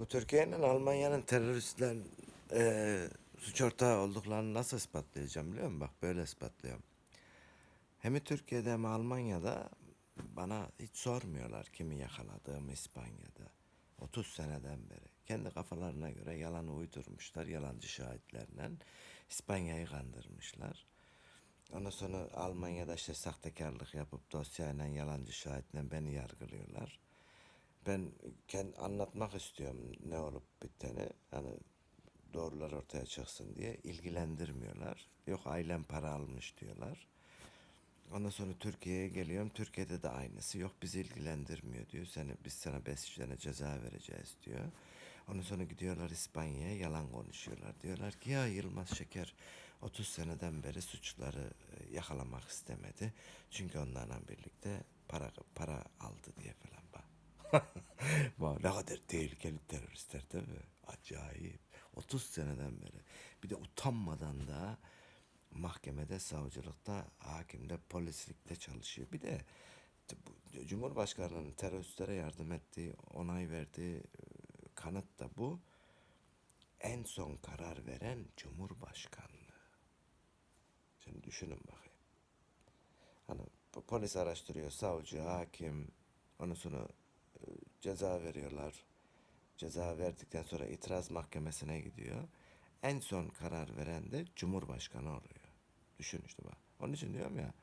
Bu Türkiye ile Almanya'nın teröristler e, suç ortağı olduklarını nasıl ispatlayacağım biliyor musun? Bak böyle ispatlıyorum. Hem Türkiye'de hem Almanya'da bana hiç sormuyorlar kimi yakaladığımı İspanya'da. 30 seneden beri. Kendi kafalarına göre yalanı uydurmuşlar. Yalancı şahitlerle İspanya'yı kandırmışlar. Ondan sonra Almanya'da işte sahtekarlık yapıp dosyayla yalancı şahitle beni yargılıyorlar. Ben kendi anlatmak istiyorum ne olup bittiğini. Hani doğrular ortaya çıksın diye ilgilendirmiyorlar. Yok ailem para almış diyorlar. Ondan sonra Türkiye'ye geliyorum. Türkiye'de de aynısı. Yok bizi ilgilendirmiyor diyor. Seni, biz sana 5 tane ceza vereceğiz diyor. Ondan sonra gidiyorlar İspanya'ya yalan konuşuyorlar. Diyorlar ki ya Yılmaz Şeker 30 seneden beri suçları e, yakalamak istemedi. Çünkü onlarla birlikte para para aldı diye falan bak. Ne kadar tehlikeli teröristler mi? Acayip. 30 seneden beri. Bir de utanmadan da mahkemede, savcılıkta, hakimde, polislikte çalışıyor. Bir de Cumhurbaşkanı'nın teröristlere yardım ettiği, onay verdiği e, kanıt da bu. En son karar veren Cumhurbaşkanlığı. Şimdi düşünün bakayım. Hani po- polis araştırıyor, savcı, hakim, ondan sonra ceza veriyorlar. Ceza verdikten sonra itiraz mahkemesine gidiyor. En son karar veren de Cumhurbaşkanı oluyor. Düşün işte bak. Onun için diyorum ya.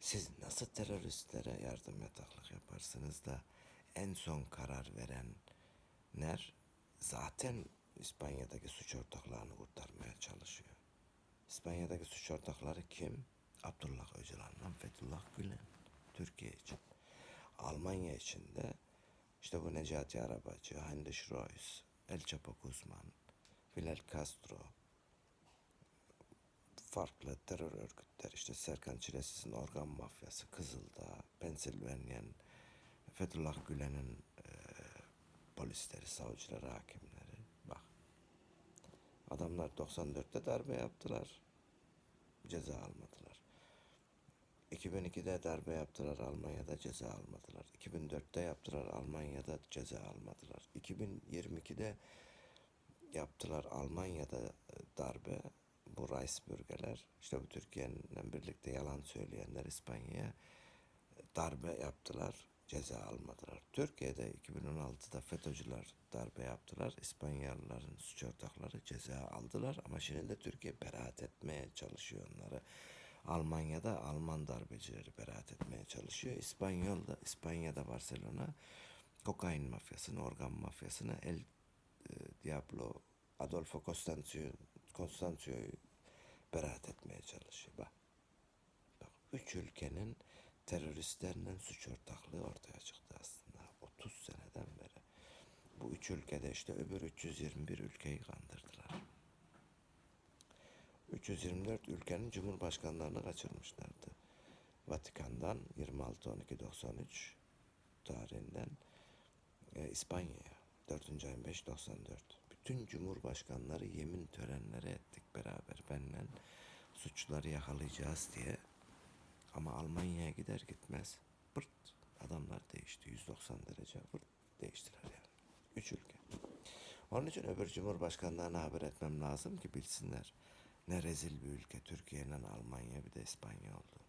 Siz nasıl teröristlere yardım yataklık yaparsınız da en son karar verenler zaten İspanya'daki suç ortaklarını kurtarmaya çalışıyor. İspanya'daki suç ortakları kim? Abdullah Öcalan'la Fethullah Gülen. Türkiye için. Almanya için de işte bu Necati Arabacı, Heinrich Reuss, El Chapo Guzman, Fidel Castro, farklı terör örgütler işte Serkan Çilesiz'in organ mafyası, Kızıldağ, Pensilvanyen, Fethullah Gülen'in e, polisleri, savcıları, hakimleri. Bak. Adamlar 94'te darbe yaptılar. Ceza almadılar. 2002'de darbe yaptılar Almanya'da ceza almadılar. 2004'te yaptılar Almanya'da ceza almadılar. 2022'de yaptılar Almanya'da e, darbe. Bu Reichsbürgerler işte bu Türkiye'nin birlikte yalan söyleyenler İspanya'ya e, darbe yaptılar. Ceza almadılar. Türkiye'de 2016'da FETÖ'cüler darbe yaptılar. İspanyalıların suç ortakları ceza aldılar. Ama şimdi de Türkiye beraat etmeye çalışıyor onları. Almanya'da Alman darbecileri beraat etmeye çalışıyor. İspanyol'da, İspanya'da Barcelona kokain mafyasını, organ mafyasını El e, Diablo Adolfo Constancio, Constancio'yu beraat etmeye çalışıyor. Bak. Bak üç ülkenin teröristlerle suç ortaklığı ortaya çıktı aslında. 30 seneden beri. Bu üç ülkede işte öbür 321 ülkeyi kandırdılar. 324 ülkenin cumhurbaşkanlarını kaçırmışlardı. Vatikan'dan 26-12-93 tarihinden e, İspanya'ya 4. ayın 5-94. Bütün cumhurbaşkanları yemin törenleri ettik beraber benimle suçları yakalayacağız diye. Ama Almanya'ya gider gitmez pırt adamlar değişti 190 derece pırt değiştiler yani. Üç ülke. Onun için öbür cumhurbaşkanlarına haber etmem lazım ki bilsinler. Ne rezil bir ülke Türkiye ile Almanya bir de İspanya oldu.